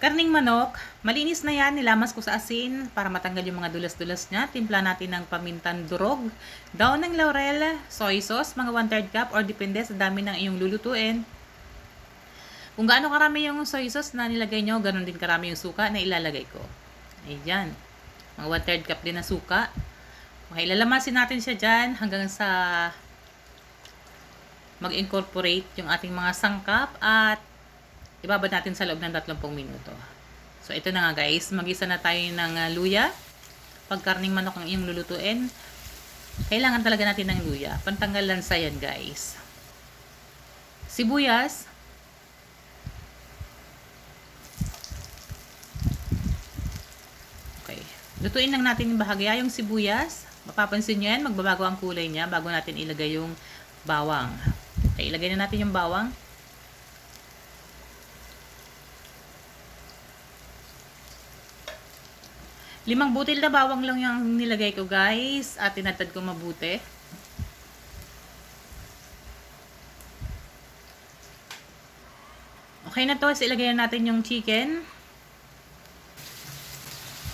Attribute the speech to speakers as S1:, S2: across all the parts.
S1: Karning manok, malinis na yan, nilamas ko sa asin para matanggal yung mga dulas-dulas niya. Timpla natin ng pamintan durog, daon ng laurel, soy sauce, mga 1 3 cup or depende sa dami ng iyong lulutuin. Kung gaano karami yung soy sauce na nilagay nyo, ganun din karami yung suka na ilalagay ko. Ayan. Mga 1 3 cup din na suka. Okay, lalamasin natin siya dyan hanggang sa mag-incorporate yung ating mga sangkap at ibabad natin sa loob ng 30 minuto. So, ito na nga guys. Magisa na tayo ng uh, luya. Pag karning manok ang iyong lulutuin, kailangan talaga natin ng luya. Pantanggal lansa yan guys. Sibuyas. Okay. Lutuin lang natin yung bahagya, yung sibuyas. Mapapansin nyo yan, magbabago ang kulay niya bago natin ilagay yung bawang. Okay, ilagay na natin yung bawang. Limang butil na bawang lang yung nilagay ko guys at tinatad ko mabuti. Okay na to, so ilagay na natin yung chicken.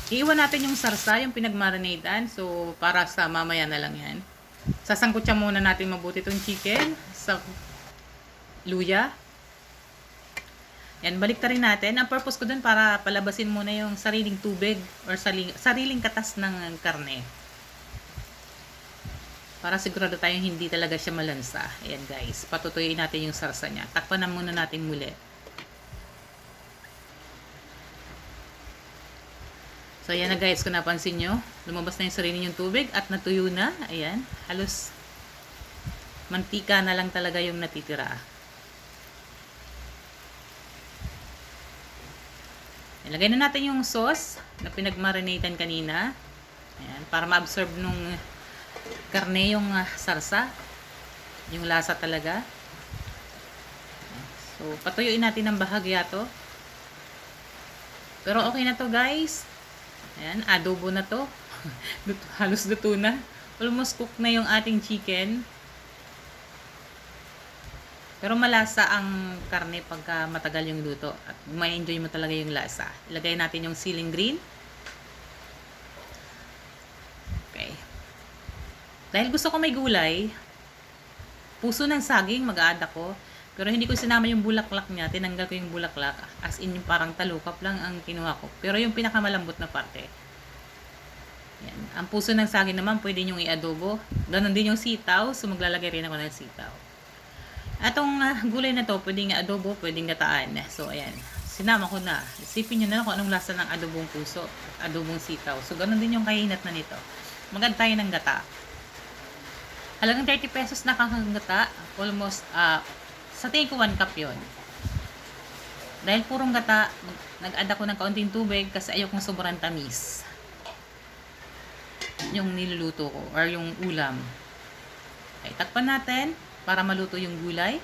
S1: Iiwan natin yung sarsa, yung pinagmarinatean. So, para sa mamaya na lang yan. Sasangkot siya muna natin mabuti itong chicken sa luya. Yan, balik rin natin. Ang purpose ko dun para palabasin muna yung sariling tubig or sariling, sariling katas ng karne. Para sigurado tayong hindi talaga siya malansa. Ayan guys, patutuyin natin yung sarsa niya. Takpan na muna natin muli. So, ayan na guys, kung napansin nyo, lumabas na yung sarili yung tubig at natuyo na. Ayan, halos mantika na lang talaga yung natitira. Ilagay na natin yung sauce na pinagmarinatan kanina. Ayan, para ma-absorb nung karne yung uh, sarsa. Yung lasa talaga. So, patuyuin natin ng bahagya to. Pero okay na to guys. Ayan, adobo na to. Halos luto na. Almost cook na yung ating chicken. Pero malasa ang karne pagka matagal yung luto. At may enjoy mo talaga yung lasa. Ilagay natin yung ceiling green. Okay. Dahil gusto ko may gulay, puso ng saging mag-add ako. Pero hindi ko sinama yung bulaklak niya. Tinanggal ko yung bulaklak. As in yung parang talukap lang ang kinuha ko. Pero yung pinakamalambot na parte. Yan. Ang puso ng saging naman pwede nyong i-adobo. Ganon din yung sitaw. So maglalagay rin ako ng sitaw. Atong uh, gulay na to, pwedeng adobo, pwedeng gataan. So, ayan. Sinama ko na. Isipin nyo na kung anong lasa ng adobong puso adobong sitaw. So, ganun din yung kahinat na nito. Maganda tayo ng gata. Halagang 30 pesos na kakagata. Almost, uh, sa tingin ko 1 cup yon Dahil purong gata, nag-add ako ng kaunting tubig kasi ayokong sobrang tamis. Yung niluluto ko or yung ulam. Okay, takpan natin para maluto yung gulay.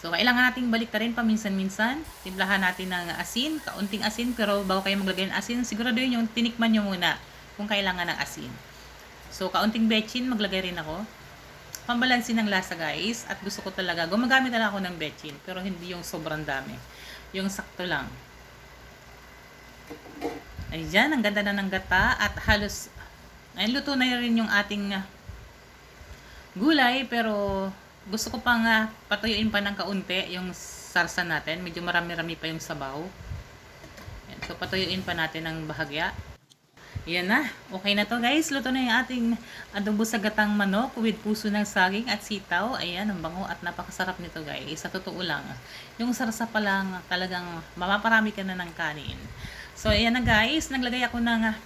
S1: So, kailangan nating balik rin paminsan-minsan. Timplahan natin ng asin, kaunting asin, pero bago kayo maglagay ng asin, sigurado yun yung tinikman nyo muna kung kailangan ng asin. So, kaunting bechin, maglagay rin ako. Pambalansin ng lasa guys. At gusto ko talaga, gumagamit na lang ako ng bechin, pero hindi yung sobrang dami. Yung sakto lang. Ayan, ang ganda na ng gata at halos, ayun, luto na rin yung ating gulay pero gusto ko pang uh, patuyuin pa ng kaunti yung sarsa natin. Medyo marami-rami pa yung sabaw. Yan. So patuyuin pa natin ng bahagya. Yan na. Okay na to guys. Luto na yung ating adobo sa gatang manok with puso ng saging at sitaw. Ayan, ang bango at napakasarap nito guys. Sa totoo lang. Yung sarsa pa lang talagang mapaparami ka na ng kanin. So ayan na guys. Naglagay ako ng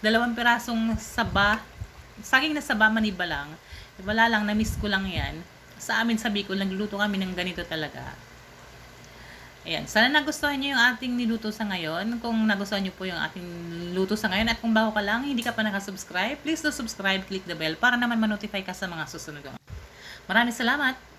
S1: dalawang pirasong saba. Saging na saba maniba lang. Wala lang, na-miss ko lang yan. Sa amin sa Bicol, nagluto kami ng ganito talaga. Ayan. Sana nagustuhan nyo yung ating niluto sa ngayon. Kung nagustuhan nyo po yung ating luto sa ngayon at kung bago ka lang, hindi ka pa nakasubscribe, please do subscribe, click the bell para naman ma-notify ka sa mga susunod. Maraming salamat!